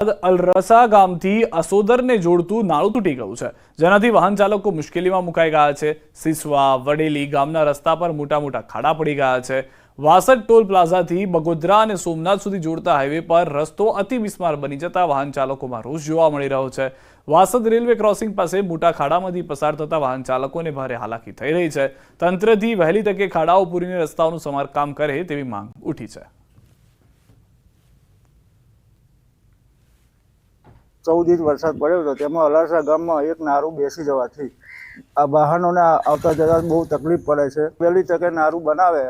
અલરસા ગામથી અસોદરને જોડતું નાળું તૂટી ગયું છે. જેનાથી વાહન ચાલકો મુશ્કેલીમાં મુકાઈ ગયા છે. સિસવા, વડેલી ગામના રસ્તા પર મોટા મોટા ખાડા પડી ગયા છે. વાસદ ટોલ પ્લાઝાથી બગોદરા અને સોમનાથ સુધી જોડતા હાઈવે પર રસ્તો અતિ બિસ્માર બની જતા વાહન ચાલકોમાં રોષ જોવા મળી રહ્યો છે. વાસદ રેલવે ક્રોસિંગ પાસે મોટા ખાડામાંથી પસાર થતા વાહન ચાલકોને ભારે હાલાકી થઈ રહી છે. તંત્રથી વહેલી તકે ખાડાઓ પૂરીને રસ્તાઓનું સમારકામ કરે તેવી માંગ ઉઠી છે. ચૌદ ઇંચ વરસાદ પડ્યો હતો, તેમાં અલાસા ગામમાં એક નારું બેસી જવાથી આ વાહનોને આવતા જતા બહુ તકલીફ પડે છે. વહેલી તકે નારું બનાવે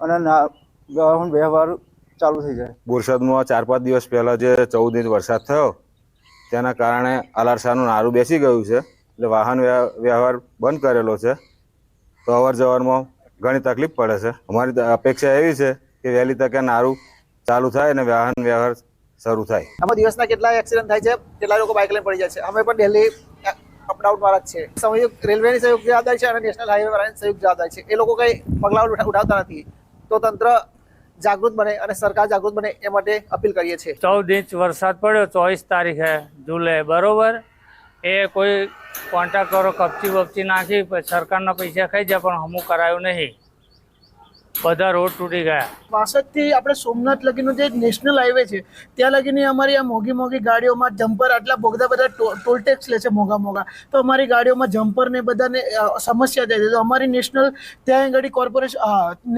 અને વાહન વ્યવહાર ચાલુ થઈ જાય. બોરસદમાં ચાર પાંચ દિવસ પહેલાં જે ચૌદ ઇંચ વરસાદ થયો, તેના કારણે અલારસાનું નારું બેસી ગયું છે, એટલે વાહન વ્યવહાર બંધ કરેલો છે. તો અવર જવરમાં ઘણી તકલીફ પડે છે. અમારી અપેક્ષા એવી છે કે વહેલી તકે નારું ચાલુ થાય અને વાહન વ્યવહાર શરૂ થાય. આમાં દિવસના કેટલા એક્સિડન્ટ થાય છે કેટલા લોકો બાઇક લઈને પડી જાય છે. અમે પણ ડેલી અપડાઉન વાળા જ છે. સંયુક્ત રેલવેની સંયુક્ત જવાબદારી છે અને નેશનલ હાઈવે વાળાની સંયુક્ત જવાબદારી છે. એ લોકો કઈ પગલાઓ ઉઠાવતા નથી. તો તંત્ર જાગૃત બને અને સરકાર જાગૃત બને એ માટે અપીલ કરીએ છીએ. ચૌદ ઇંચ વરસાદ પડ્યો ચોવીસ તારીખે જુલાઈ બરોબર? એ કોઈ કોન્ટ્રાક્ટરો કપચી વપચી નાખી સરકારના પૈસા ખાઈ જાય પણ હમું કરાયું નહીં. બધા રોડ તૂટી ગયા. વાસદથી આપણે સોમનાથ લગીનો જે નેશનલ હાઈવે છે, ત્યાં લગીની અમારી આ મોંઘી મોંઘી ગાડીઓમાં જમ્પર આટલા બધા બધા ટોલ ટેક્સ લે છે મોંઘા મોંઘા. તો અમારી ગાડીઓમાં જમ્પર ને બધાને સમસ્યા થાય છે. તો અમારી નેશનલ, ત્યાં આગળ કોર્પોરેશન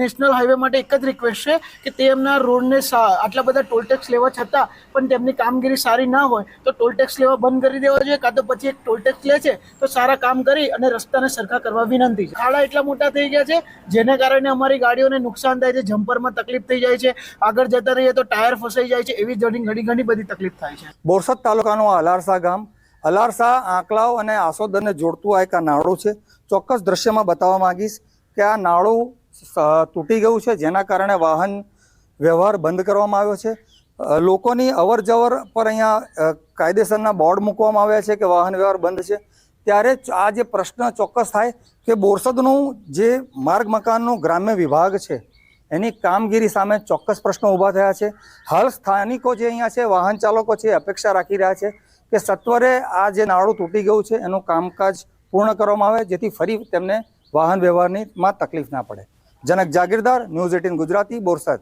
નેશનલ હાઈવે માટે એક જ રિક્વેસ્ટ છે કે તેમના રોડને આટલા બધા ટોલ ટેક્સ લેવા છતાં પણ તેમની કામગીરી સારી ના હોય, તો ટોલ ટેક્સ લેવા બંધ કરી દેવા જોઈએ, કાં તો પછી એક ટોલ ટેક્સ લે છે, તો સારા કામ કરી અને રસ્તાને સરખા કરવા વિનંતી છે. ખાડા એટલા મોટા થઈ ગયા છે, જેને કારણે અમારી ગાડીઓને નુકસાન થાય છે જમ્પરમાં તકલીફ થઈ જાય છે, આગળ જતા રહીએ તો ટાયર ફસાઈ જાય છે, એવી ઘણી ઘણી ઘણી બધી તકલીફ થાય છે. બોરસદ તાલુકાનું અલારસા ગામ. અલારસા આંકલાવ અને આસોદરને જોડતું આ એક આ નાળું છે. ચોક્કસ દ્રશ્યમાં બતાવવા માંગીશ કે આ નાળું તૂટી ગયું છે, જેના કારણે વાહન વ્યવહાર બંધ કરવામાં આવ્યો છે. લોકોની અવર જવર પર અહીંયા કાયદેસરના બોર્ડ મૂકવામાં આવ્યા છે કે વાહન વ્યવહાર બંધ છે. ત્યારે આ જે પ્રશ્ન ચોક્કસ થાય કે બોરસદનું જે માર્ગ મકાનનું ગ્રામ્ય વિભાગ છે, એની કામગીરી સામે ચોક્કસ પ્રશ્નો ઊભા થયા છે. હાલ સ્થાનિકો જે અહીંયા છે, વાહન ચાલકો છે અપેક્ષા રાખી રહ્યા છે કે સત્વરે આ જે નાળું તૂટી ગયું છે, એનું કામકાજ પૂર્ણ કરવામાં આવે, જેથી ફરી તેમને વાહન વ્યવહારની માં તકલીફ ના પડે. Janak Jagirdar, news eighteen Gujarati, Borsad.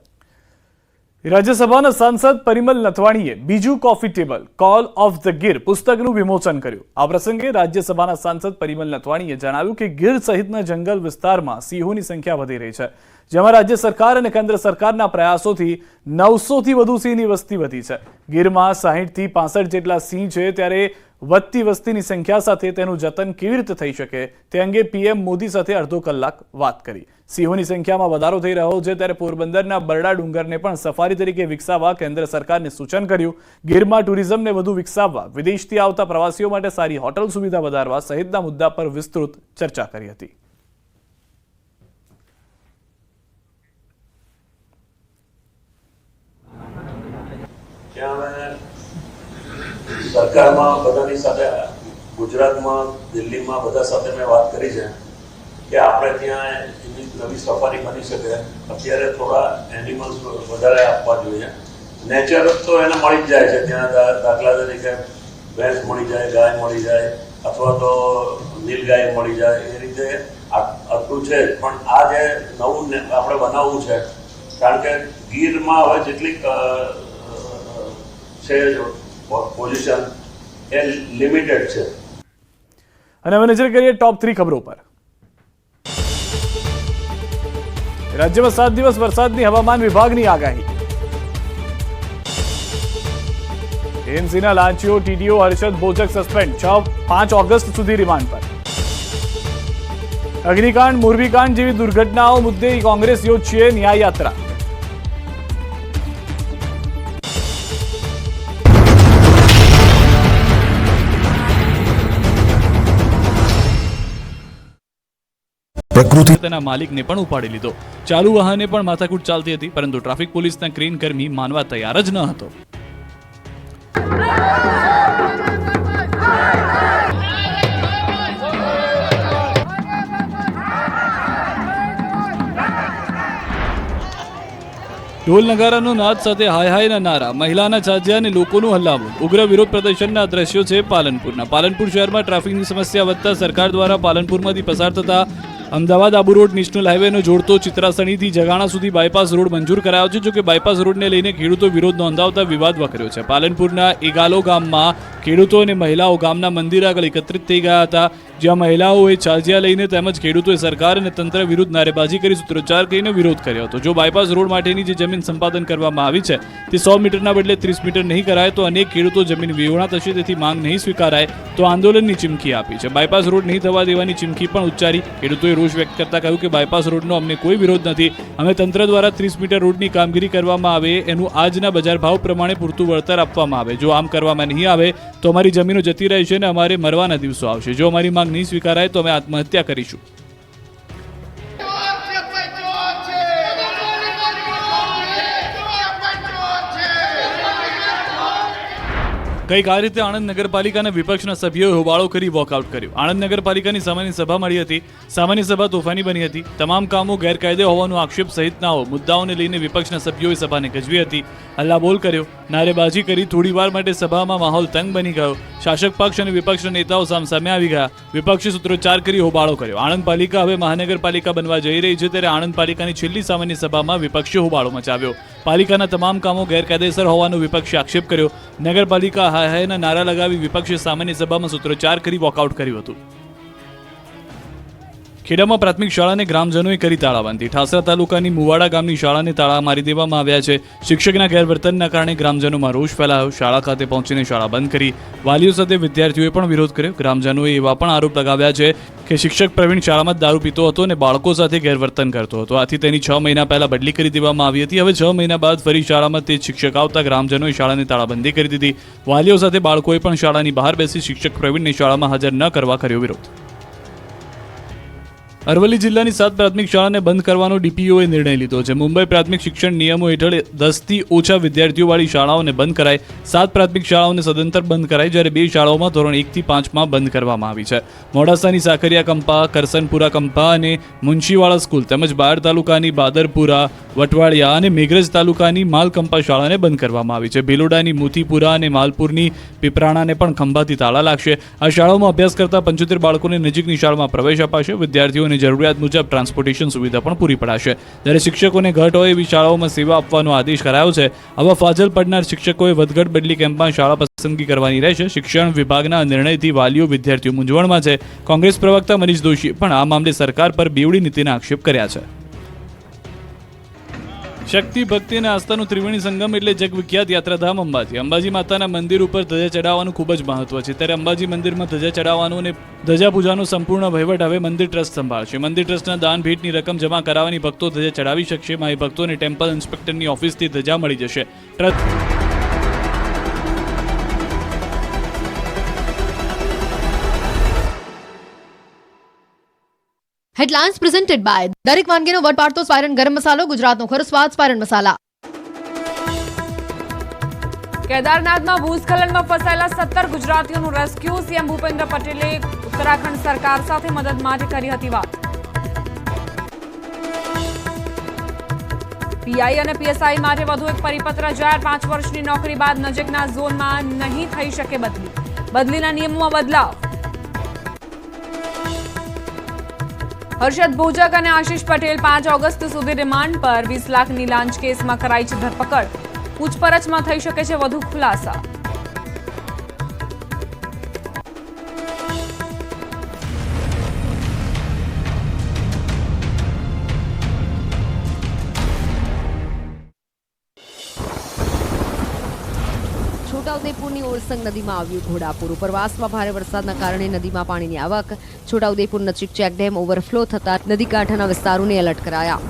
રાજ્યસભાના સાંસદ પરિમલ નથવાણીએ બીજું coffee table call of the Gir પુસ્તકનું વિમોચન કર્યું. આ પ્રસંગે રાજ્યસભાના સાંસદ પરિમલ નથવાણીએ જણાવ્યું કે ગીર સહિતના જંગલ વિસ્તારમાં સિંહોની સંખ્યા વધી રહી છે, જેમાં રાજ્ય સરકાર અને કેન્દ્ર સરકારના પ્રયાસોથી નવસોથી વધુ સિંહની વસ્તી વધી છે. ગીરમાં સાહીઠથી પાસઠ જેટલા સિંહ છે, ત્યારે વધતી વસ્તીની સંખ્યા સાથે તેનું જતન કેવી રીતે થઈ શકે તે અંગે પીએમ મોદી સાથે અડધો કલાક વાત કરી. સિંહોની સંખ્યામાં વધારો થઈ રહ્યો છે ત્યારે પોરબંદરના બરડા ડુંગરને પણ સફારી તરીકે વિકસાવવા કેન્દ્ર સરકારને સૂચન કર્યું. ગીરમાં ટુરિઝમને વધુ વિકસાવવા, વિદેશથી આવતા પ્રવાસીઓ માટે સારી હોટલ સુવિધા વધારવા સહિતના મુદ્દા પર વિસ્તૃત ચર્ચા કરી હતી. સરકારમાં બધાની સાથે ગુજરાતમાં, દિલ્હીમાં બધા સાથે મેં વાત કરી છે. કે આપણે ત્યાં એની નવી સફારી બની શકે. અત્યારે થોડા એનિમલ્સ વધારે આપવા જોઈએ. નેચર તો એને મળી જ જાય છે. ત્યાં દાખલા તરીકે ભેંસ મળી જાય, ગાય મળી જાય, અથવા તો નીલગાય મળી જાય. એ રીતે આટલું છે. પણ આ જે નવું આપણે બનાવવું છે, કારણ કે ગીરમાં હવે જેટલી છે પોઝિશન એ લિમિટેડ છે. અને હવે નજર કરીએ ટોપ થ્રી ખબરો પર. રાજ્યમાં સાત દિવસ વરસાદની હવામાન વિભાગની આગાહી એએમસીના લાંચીઓ ટીડીઓ હર્ષદ બોજક સસ્પેન્ડ છ પાંચ ઓગસ્ટ સુધી રિમાન્ડ પર અગ્નિકાંડ મોરબીકાંડ જેવી દુર્ઘટનાઓ મુદ્દે કોંગ્રેસ યોજશે ન્યાય પ્રકૃતિ તેના માલિકને પણ ઉપાડી લીધો. ચાલુ વાહને પણ માથાકૂટ ચાલતી હતી, પરંતુ ટ્રાફિક પોલીસના ક્રેન કર્મી માનવા તૈયાર જ ન હતો. ઢોલ નગારાનો નાદ સાથે હાય હાયના નારા, મહિલાના ચાજિયા અને લોકોનું હલ્લામું ઉગ્ર વિરોધ પ્રદર્શનના દ્રશ્યો છે પાલનપુરના. પાલનપુર શહેરમાં ટ્રાફિકની સમસ્યા વધતા સરકાર દ્વારા પાલનપુરમાંથી પસાર થતા અમદાવાદ આબુ રોડ નેશનલ હાઈવેનો જોડતો ચિત્રાસણીથી જગાણા સુધી બાયપાસ રોડ મંજૂર કરાયો છે, જોકે બાયપાસ રોડને લઈને ખેડૂતો વિરોધ નોંધાવતા વિવાદ વકર્યો છે. પાલનપુરના એગાલો ગામમાં ખેડૂતો અને મહિલાઓ ગામના મંદિર આગળ એકત્રિત થઈ ગયા હતા. જ્યાં મહિલાઓએ ચાજિયા લઈને તેમજ ખેડૂતોએ સરકાર અને તંત્ર વિરુદ્ધ નારેબાજી કરી સૂત્રોચ્ચાર કરીને વિરોધ કર્યો હતો. જો બાયપાસ રોડ માટેની જે જમીન સંપાદન કરવામાં આવી છે, તે સો મીટરના બદલે ત્રીસ મીટર નહીં કરાય તો અનેક ખેડૂતો જમીન વિહોણા થશે, તેથી માંગ નહીં સ્વીકારાય તો આંદોલનની ચીમકી આપી છે. બાયપાસ રોડ નહીં થવા દેવાની ચીમકી પણ ઉચ્ચારી ખેડૂતોએ રોષ વ્યક્ત કરતા કહ્યું કે બાયપાસ રોડનો અમને કોઈ વિરોધ નથી. અમે તંત્ર દ્વારા ત્રીસ મીટર રોડની કામગીરી કરવામાં આવે, એનું આજના બજાર ભાવ પ્રમાણે પૂરતું વળતર આપવામાં આવે. જો આમ કરવામાં નહીં આવે, તો અમારી જમીનો જતી રહેશે અને અમારે મરવાના દિવસો આવશે. જો અમારી માંગ નહીં સ્વીકારાય તો અમે આત્મહત્યા કરીશું કંઈક આ રીતે આણંદ નગરપાલિકાના વિપક્ષના સભ્યોએ હોબાળો કરી વોકઆઉટ કર્યો. આણંદ નગરપાલિકાની સામાન્ય સભા મળી હતી. સામાન્ય સભા તોફાની બની હતી. તમામ કામો ગેરકાયદે હોવાનો આક્ષેપ સહિતનાઓ મુદ્દાઓને લઈને વિપક્ષના સભ્યોએ સભાને ગજવી હતી. હલ્લાબોલ કર્યો. નારેબાજી કરી થોડી વાર માટે સભામાં માહોલ તંગ બની ગયો. શાસક પક્ષ અને વિપક્ષના નેતાઓ સામસામે આવી ગયા. વિપક્ષે સૂત્રોચ્ચાર કરી હોબાળો કર્યો. આણંદ પાલિકા હવે મહાનગરપાલિકા બનવા જઈ રહી છે ત્યારે આણંદ પાલિકાની છેલ્લી સામાન્ય સભામાં વિપક્ષે હોબાળો મચાવ્યો. પાલિકાના તમામ કામો ગેરકાયદેસર હોવાનો વિપક્ષે આક્ષેપ કર્યો. નગરપાલિકા હાય હાયના નારા લગાવી વિપક્ષે સામાન્ય સભામાં સૂત્રોચ્ચાર કરી વોકઆઉટ કર્યું હતું. ખેડામાં પ્રાથમિક શાળાને ગ્રામજનોએ કરી તાળાબંધી. ઠાસરા તાલુકાની મુવાડા ગામની શાળાને તાળા મારી દેવામાં આવ્યા છે. શિક્ષકના ગેરવર્તનના કારણે ગ્રામજનોમાં રોષ ફેલાયો. શાળા ખાતે પહોંચીને શાળા બંધ કરી. વાલીઓ સાથે વિદ્યાર્થીઓએ પણ વિરોધ કર્યો. ગ્રામજનોએ એવા પણ આરોપ લગાવ્યા છે કે શિક્ષક પ્રવીણ શાળામાં દારૂ પીતો હતો અને બાળકો સાથે ગેરવર્તન કરતો હતો. આથી તેની છ મહિના પહેલા બદલી કરી દેવામાં આવી હતી. હવે છ મહિના બાદ ફરી શાળામાં તે શિક્ષક આવતા ગ્રામજનોએ શાળાને તાળાબંધી કરી દીધી. વાલીઓ સાથે બાળકોએ પણ શાળાની બહાર બેસી શિક્ષક પ્રવીણને શાળામાં હાજર ન કરવા કર્યો વિરોધ. અરવલ્લી જિલ્લાની સાત પ્રાથમિક શાળાને બંધ કરવાનો ડીપીઓએ નિર્ણય લીધો છે. મુંબઈ પ્રાથમિક શિક્ષણ નિયમો હેઠળ દસથી ઓછા વિદ્યાર્થીઓવાળી શાળાઓને બંધ કરાય. સાત પ્રાથમિક શાળાઓને સદંતર બંધ કરાય જ્યારે બે શાળાઓમાં ધોરણ એકથી પાંચમાં બંધ કરવામાં આવી છે. મોડાસાની સાકરિયા કંપા, કરસનપુરા કંપા અને મુનશીવાળા સ્કૂલ તેમજ બાર તાલુકાની બાદરપુરા વટવાડિયા અને મેઘરજ તાલુકાની માલકંપા શાળાને બંધ કરવામાં આવી છે. ભીલોડાની મુથીપુરા અને માલપુરની પીપરાણાને પણ ખંભાતી તાળા લાગશે. આ શાળાઓમાં અભ્યાસ કરતા પંચોતેર બાળકોને નજીકની શાળામાં પ્રવેશ અપાશે. વિદ્યાર્થીઓને જરૂરિયાત મુજબ ટ્રાન્સપોર્ટેશન સુવિધા પણ પૂરી પડાશે. જ્યારે શિક્ષકોને ઘટ હોય એવી શાળાઓમાં સેવા આપવાનો આદેશ કરાયો છે, આવા ફાજલ પડનાર શિક્ષકોએ વધઘટ બદલી કેમ્પમાં શાળા પસંદગી કરવાની રહેશે. શિક્ષણ વિભાગના નિર્ણયથી વાલીઓ વિદ્યાર્થીઓ મૂંઝવણમાં છે. કોંગ્રેસ પ્રવક્તા મનીષ દોશીએ પણ આ મામલે સરકાર પર બેવડી નીતિના આક્ષેપ કર્યા છે. શક્તિ, ભક્તિ અને આસ્થાનું ત્રિવેણી સંગમ એટલે જગવિખ્યાત યાત્રાધામ અંબાજી. અંબાજી માતાના મંદિર ઉપર ધજા ચડાવવાનું ખૂબ જ મહત્વ છે. ત્યારે અંબાજી મંદિરમાં ધજા ચડાવવાનું અને ધજા પૂજાનો સંપૂર્ણ વહીવટ હવે મંદિર ટ્રસ્ટ સંભાળશે. મંદિર ટ્રસ્ટના દાન ભેટની રકમ જમા કરાવવાની ભક્તો ધજા ચડાવી શકશે. માય ભક્તોને ટેમ્પલ ઇન્સ્પેક્ટરની ઓફિસથી ધજા મળી જશે. ટ્રસ્ટ હેડલાઇન્સ પ્રેઝન્ટેડ બાય દરેક વાનગીનો વટ પાડતો સ્પાયરન ગરમ મસાલો ગુજરાતનો ખરો સ્વાદ સ્પાયરન મસાલા કેદારનાથમાં ભૂસ્ખલનમાં ફસાયેલા સત્તર ગુજરાતીઓનું રેસ્ક્યુ સીએમ ભૂપેન્દ્ર પટેલે ઉત્તરાખંડ સરકાર સાથે મદદ માટે કરી હતી વાત. પીઆઈ અને પીએસઆઈ માટે વધુ એક પરિપત્ર જાહેર, પાંચ વર્ષની નોકરી બાદ નજીકના ઝોનમાં નહીં થઈ શકે બદલી. બદલીના નિયમોમાં બદલાવ. હર્ષદ ભોજક અને આશિષ પટેલ પાંચ ઓગસ્ટ સુધી રિમાન્ડ પર વીસ લાખની લાંચ કેસમાં કરાઈ છે ધરપકડ. પૂછપરછમાં થઈ શકે છે વધુ ખુલાસા. છોટાઉદેપુરની ઓરસંગ નદીમાં આવ્યું ઘોડાપુર. ઉપરવાસમાં ભારે વરસાદના કારણે નદીમાં પાણીની આવક. છોટાઉદેપુર નજીક ચેકડેમ ઓવરફ્લો થતા નદી કાંઠાના વિસ્તારોને એલર્ટ કરાયા.